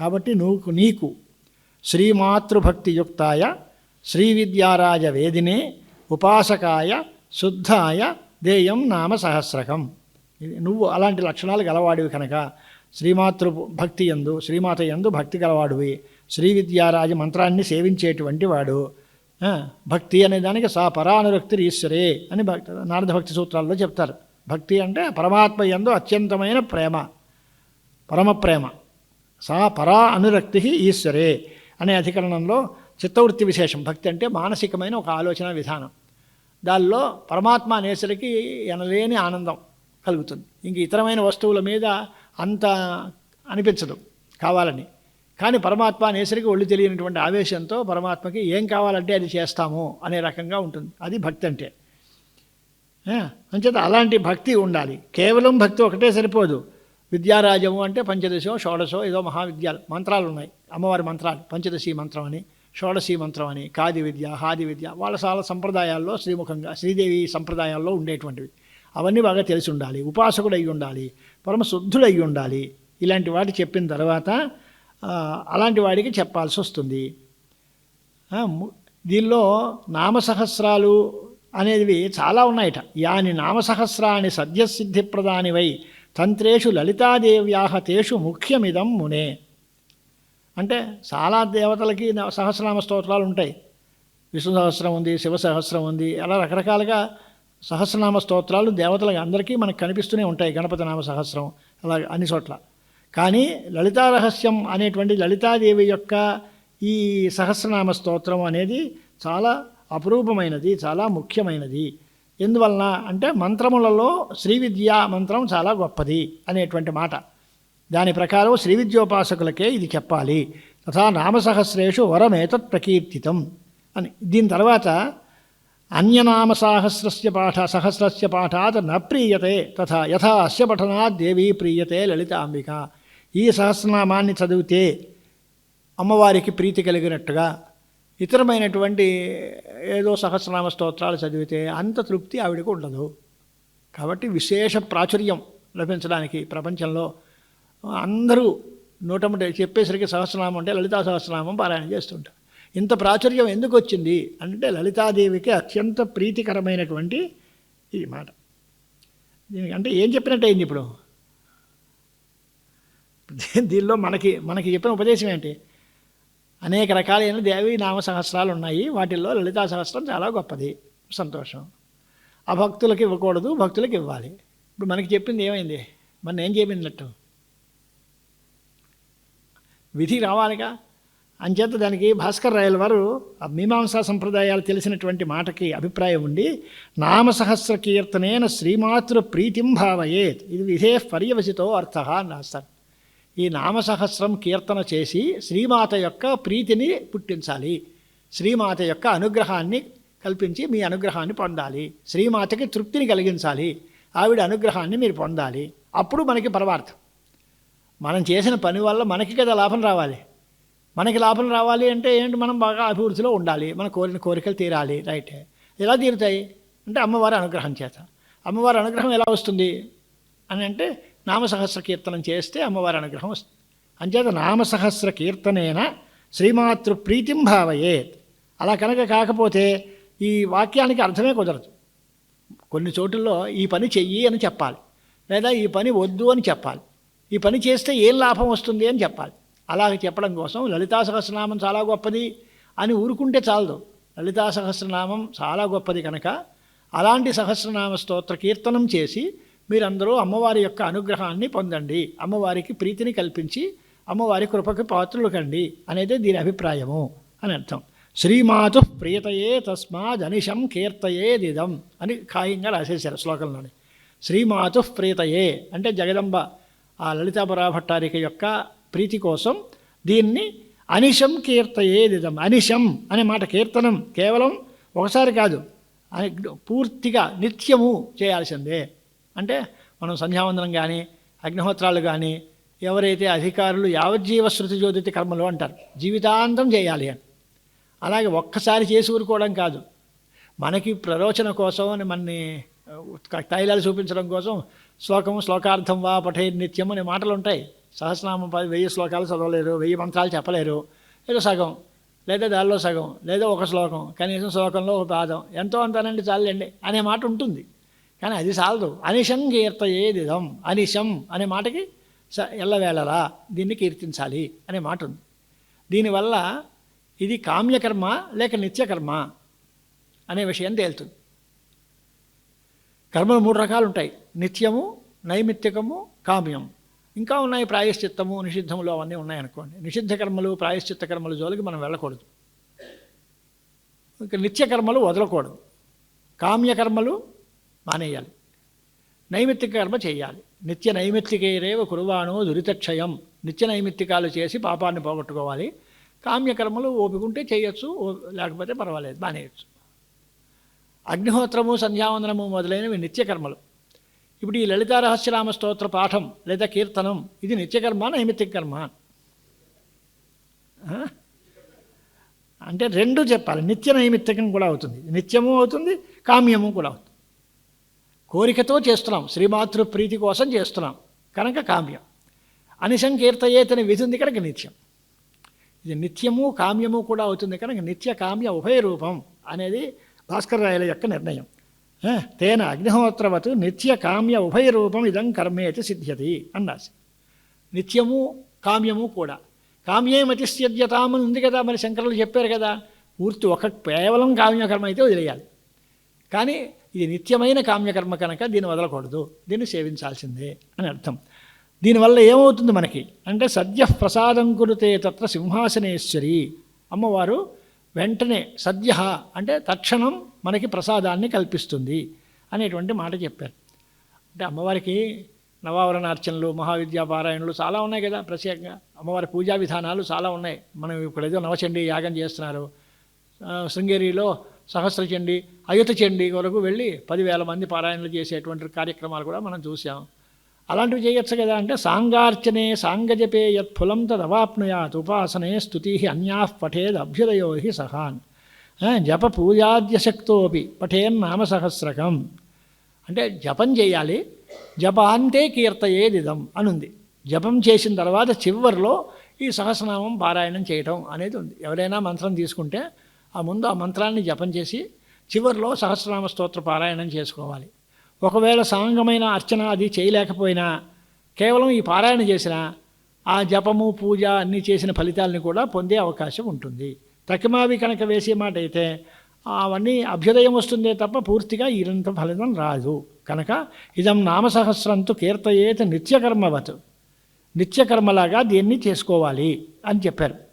కాబట్టి నువ్వు నీకు శ్రీమాతృభక్తియుక్తాయ శ్రీ విద్యారాజ వేదినే ఉపాసకాయ శుద్ధాయ దేయం నామ సహస్రకం. నువ్వు అలాంటి లక్షణాలు గలవాడివి కనుక. శ్రీమాతృ భక్తి ఎందు శ్రీమాత ఎందు భక్తి గలవాడివి. శ్రీ విద్యారాజ మంత్రాన్ని సేవించేటువంటి వాడు. భక్తి అనే దానికి సా పరానురక్తి ఈశ్వరే అని భక్తి నారద భక్తి సూత్రాల్లో చెప్తారు. భక్తి అంటే పరమాత్మ ఎందు అత్యంతమైన ప్రేమ. పరమ ప్రేమ. సా పరా అనురక్తి ఈశ్వరే అనే అధికరణంలో చిత్తవృత్తి విశేషం. భక్తి అంటే మానసికమైన ఒక ఆలోచన విధానం. దానిలో పరమాత్మ అనేసరికి ఎనలేని ఆనందం కలుగుతుంది. ఇంక ఇతరమైన వస్తువుల మీద అంత అనిపించదు కావాలని. కానీ పరమాత్మ అనేసరికి ఒళ్ళు తెలియనటువంటి ఆవేశంతో పరమాత్మకి ఏం కావాలంటే అది చేస్తాము అనే రకంగా ఉంటుంది. అది భక్తి అంటే. అంచేత అలాంటి భక్తి ఉండాలి. కేవలం భక్తి ఒకటే సరిపోదు. విద్యారాజము అంటే పంచదశో షోడశో ఏదో మహావిద్యాలు మంత్రాలు ఉన్నాయి. అమ్మవారి మంత్రాలు పంచదశి మంత్రం అని షోడశీ మంత్రం అని కాది విద్య హాది విద్య వాళ్ళ చాలా సంప్రదాయాల్లో శ్రీముఖంగా శ్రీదేవి సంప్రదాయాల్లో ఉండేటువంటివి. అవన్నీ బాగా తెలిసి ఉండాలి. ఉపాసకుడు అయి ఉండాలి. పరమశుద్ధుడు అయి ఉండాలి. ఇలాంటి వాటి చెప్పిన తర్వాత అలాంటి వాడికి చెప్పాల్సి వస్తుంది. దీనిలో నామసహస్రాలు అనేవి చాలా ఉన్నాయట. యాని నామసహస్రాన్ని సద్యసిద్ధి ప్రదానివై తంత్రేషు లలితాదేవ్యాహ తేషు ముఖ్యమిదం మునే. అంటే చాలా దేవతలకి సహస్రనామ స్తోత్రాలు ఉంటాయి. విష్ణు సహస్రం ఉంది శివ సహస్రం ఉంది అలా రకరకాలుగా సహస్రనామ స్తోత్రాలు దేవతలకి అందరికీ మనకు కనిపిస్తూనే ఉంటాయి. గణపతి నామ సహస్రం అలా అన్ని చోట్ల. కానీ లలితా రహస్యం అనేటువంటి లలితాదేవి యొక్క ఈ సహస్రనామ స్తోత్రం అనేది చాలా అపురూపమైనది చాలా ముఖ్యమైనది. ఎందువలన అంటే మంత్రములలో శ్రీ విద్యా మంత్రం చాలా గొప్పది అనేటువంటి మాట. దాని ప్రకారం శ్రీ విద్యోపాసకులకే ఇది చెప్పాలి. తథా నామసహస్రేషు వరమేతత్ ప్రకీర్తితం అని. దీని తర్వాత అన్యనామ సాహస్రస్య పాఠ సహస్రస్య పాఠాత్ న ప్రీయతే తథా యథా అస్య పఠనాత్ దేవీ ప్రీయతే లలితాంబిక. ఈ సహస్రనామాన్ని చదివితే అమ్మవారికి ప్రీతి కలిగినట్టుగా ఇతరమైనటువంటి ఏదో సహస్రనామ స్తోత్రాలు చదివితే అంత తృప్తి ఆవిడకు ఉండదు. కాబట్టి విశేష ప్రాచుర్యం లభించడానికి ప్రపంచంలో అందరూ నూటముట చెప్పేసరికి సహస్రనామం అంటే లలితా సహస్రనామం పారాయణ చేస్తుంటారు. ఇంత ప్రాచుర్యం ఎందుకు వచ్చింది అంటే లలితాదేవికి అత్యంత ప్రీతికరమైనటువంటి ఈ మాట. దీనికి అంటే ఏం చెప్పినట్టు అయింది ఇప్పుడు? దీనిలో మనకి మనకి చెప్పిన ఉపదేశం ఏంటి? అనేక రకాలైన దేవి నామ సహస్రాలు ఉన్నాయి. వాటిల్లో లలితా సహస్రం చాలా గొప్పది. సంతోషం. ఆ భక్తులకి ఇవ్వకూడదు భక్తులకి ఇవ్వాలి. ఇప్పుడు మనకి చెప్పింది ఏమైంది? మన ఏం చెప్పిందట్టు విధి రావాలిగా? అంచేత దానికి భాస్కర్ రాయల వారు ఆ మీమాంసా సంప్రదాయాలు తెలిసినటువంటి మాటకి అభిప్రాయం ఉండి నామసహస్ర కీర్తనేన శ్రీమాతృ ప్రీతిం భావయేత్. ఇది విధే పర్యవసితో అర్థ అని రాస్తారు ఈ నామసహస్రం కీర్తన చేసి శ్రీమాత యొక్క ప్రీతిని పుట్టించాలి. శ్రీమాత యొక్క అనుగ్రహాన్ని కల్పించి మీ అనుగ్రహాన్ని పొందాలి. శ్రీమాతకి తృప్తిని కలిగించాలి. ఆవిడ అనుగ్రహాన్ని మీరు పొందాలి. అప్పుడు మనకి పరమార్థం. మనం చేసిన పని వల్ల మనకి కదా లాభం రావాలి. మనకి లాభం రావాలి అంటే ఏంటి? మనం బాగా అభివృద్ధిలో ఉండాలి. మన కోరిన కోరికలు తీరాలి. రైటే. ఎలా తీరుతాయి? అంటే అమ్మవారి అనుగ్రహం చేత. అమ్మవారి అనుగ్రహం ఎలా వస్తుంది? అని అంటే నామసహస్ర కీర్తనం చేస్తే అమ్మవారి అనుగ్రహం వస్తుంది. అంచేత నామసహస్ర కీర్తనేన శ్రీమాతృ ప్రీతిం భావయేత్ అలా కనుక కాకపోతే ఈ వాక్యానికి అర్థమే కుదరదు. కొన్ని చోటుల్లో ఈ పని చెయ్యి అని చెప్పాలి. లేదా ఈ పని వద్దు అని చెప్పాలి. ఈ పని చేస్తే ఏం లాభం వస్తుంది అని చెప్పాలి. అలా చెప్పడం కోసం లలితా సహస్రనామం చాలా గొప్పది అని ఊరుకుంటే చాలదు. లలితా సహస్రనామం చాలా గొప్పది కనుక అలాంటి సహస్రనామ స్తోత్ర కీర్తనం చేసి మీరందరూ అమ్మవారి యొక్క అనుగ్రహాన్ని పొందండి. అమ్మవారికి ప్రీతిని కల్పించి అమ్మవారి కృపకి పాత్రులు కండి అనేది దీని అభిప్రాయము అని అర్థం. శ్రీమాతు ప్రియతయే తస్మాదనిషం కీర్తయేదిదం అని ఖాయంగా రాసేశారు శ్లోకంలోని. శ్రీమాతు ప్రియతయే అంటే జగదంబ ఆ లలితాపురా భట్టారిక యొక్క ప్రీతి కోసం దీన్ని అనిశం కీర్తయేదిదం. అనిశం అనే మాట కీర్తనం కేవలం ఒకసారి కాదు పూర్తిగా నిత్యము చేయాల్సిందే. అంటే మనం సంధ్యావందనం కానీ అగ్నిహోత్రాలు కానీ ఎవరైతే అధికారులు యావజ్జీవ శృతి జ్యోతి కర్మలు అంటారు జీవితాంతం చేయాలి అని. అలాగే ఒక్కసారి చేసి ఊరుకోవడం కాదు. మనకి ప్రరోచన కోసం అని మనని తైలాలు చూపించడం కోసం శ్లోకం శ్లోకార్థం వా పఠే నిత్యం అనే మాటలు ఉంటాయి. సహస్రనామం పది వెయ్యి శ్లోకాలు చదవలేరు వెయ్యి మంత్రాలు చెప్పలేరు. ఏదో సగం లేదా దానిలో సగం లేదా ఒక శ్లోకం కనీసం శ్లోకంలో ఒక పాదం ఎంతో అంతానండి చాలండి అనే మాట ఉంటుంది. కానీ అది చాలదు అనిశం కీర్తయేదిదం అనిశం అనే మాటకి స ఎల్లవేళలా దీన్ని కీర్తించాలి అనే మాట ఉంది. దీనివల్ల ఇది కామ్యకర్మ లేక నిత్యకర్మ అనే విషయం తేలుతుంది. కర్మలు మూడు రకాలు ఉంటాయి నిత్యము నైమిత్తికము కామ్యం. ఇంకా ఉన్నాయి ప్రాయశ్చిత్తము నిషిద్ధములు అవన్నీ ఉన్నాయి అనుకోండి నిషిద్ధ కర్మలు ప్రాయశ్చిత్త కర్మలు జోలికి మనం వెళ్ళకూడదు. ఇంకా నిత్యకర్మలు వదలకూడదు. కామ్యకర్మలు మానేయాలి. నైమిత్తిక కర్మ చేయాలి. నిత్య నైమిత్తికేరేవ కురువాణో దురితక్షయం. నిత్య నైమిత్తికాలు చేసి పాపాన్ని పోగొట్టుకోవాలి. కామ్యకర్మలు ఓపికంటే చేయొచ్చు లేకపోతే పర్వాలేదు మానేయచ్చు. అగ్నిహోత్రము సంధ్యావందనము మొదలైనవి నిత్యకర్మలు. ఇప్పుడు ఈ లలితా రహస్యనామ స్తోత్ర పాఠం లేదా కీర్తనం ఇది నిత్యకర్మ నైమిత్తిక కర్మ అంటే రెండు చెప్పాలి. నిత్య నైమిత్తికం కూడా అవుతుంది. నిత్యము అవుతుంది కామ్యము కూడా అవుతుంది. కోరికతో చేస్తున్నాం. శ్రీమాతృ ప్రీతి కోసం చేస్తున్నాం. కనుక కామ్యం. అనిసంకీర్తయేతని విధి ఉంది కనుక నిత్యం. ఇది నిత్యము కామ్యము కూడా అవుతుంది కనుక నిత్య కామ్య ఉభయ రూపం అనేది భాస్కర్ రాయల యొక్క నిర్ణయం. తేన అగ్నిహోత్రవత్ నిత్య కామ్య ఉభయ రూపం ఇదం కర్మేతి సిద్ధ్యతి అన్నాసి. నిత్యము కామ్యము కూడా. కామ్యేమతిస్యజ్యతామని ఉంది కదా మరి శంకరులు చెప్పారు కదా. పూర్తి ఒక కేవలం కామ్యకర్మ అయితే వదిలేయాలి. కానీ ఇది నిత్యమైన కామ్యకర్మ కనుక దీన్ని వదలకూడదు. దీన్ని సేవించాల్సిందే అని అర్థం. దీనివల్ల ఏమవుతుంది మనకి? అంటే సద్య ప్రసాదం కురితే తత్ర సింహాసనేశ్వరి. అమ్మవారు వెంటనే సద్య అంటే తక్షణం మనకి ప్రసాదాన్ని కల్పిస్తుంది అనేటువంటి మాట చెప్పారు. అంటే అమ్మవారికి నవావరణ అర్చనలు మహావిద్యా పారాయణలు చాలా ఉన్నాయి కదా ప్రత్యేకంగా. అమ్మవారి పూజా విధానాలు చాలా ఉన్నాయి. మనం ఇప్పుడు ఏదో నవచండి యాగం చేస్తున్నారు. శృంగేరిలో సహస్ర సహస్రచండి అయుత చండి వరకు వెళ్ళి పదివేల మంది పారాయణలు చేసేటువంటి కార్యక్రమాలు కూడా మనం చూసాం అలాంటివి చేయొచ్చు కదా అంటే సాంగార్చనే సాంగజపే యత్ఫులం తదవాప్నుయాత్ ఉపాసనే స్తుతి అన్యా పఠేద్ అభ్యుదయో హి సహాన్. జప పూజాద్యశక్తోపి పఠేన్ నామ సహస్రకం. అంటే జపం చేయాలి జపాంతే కీర్తయేదిదం అనుంది. జపం చేసిన తర్వాత చివరిలో ఈ సహస్రనామం పారాయణం చేయటం అనేది ఉంది. ఎవరైనా మంత్రం తీసుకుంటే ఆ ముందు ఆ మంత్రాన్ని జపం చేసి చివరిలో సహస్రనామ స్తోత్ర పారాయణం చేసుకోవాలి. ఒకవేళ సాంగమైన అర్చన అది చేయలేకపోయినా కేవలం ఈ పారాయణ చేసిన ఆ జపము పూజ అన్నీ చేసిన ఫలితాలని కూడా పొందే అవకాశం ఉంటుంది. తకిమావి కనుక వేసే మాట అయితే అవన్నీ అభ్యుదయం వస్తుందే తప్ప పూర్తిగా ఈరంత ఫలితం రాదు. కనుక ఇదం నామసహస్రంతో కీర్తయేత నిత్యకర్మవత్. నిత్యకర్మలాగా దీన్ని చేసుకోవాలి అని చెప్పారు.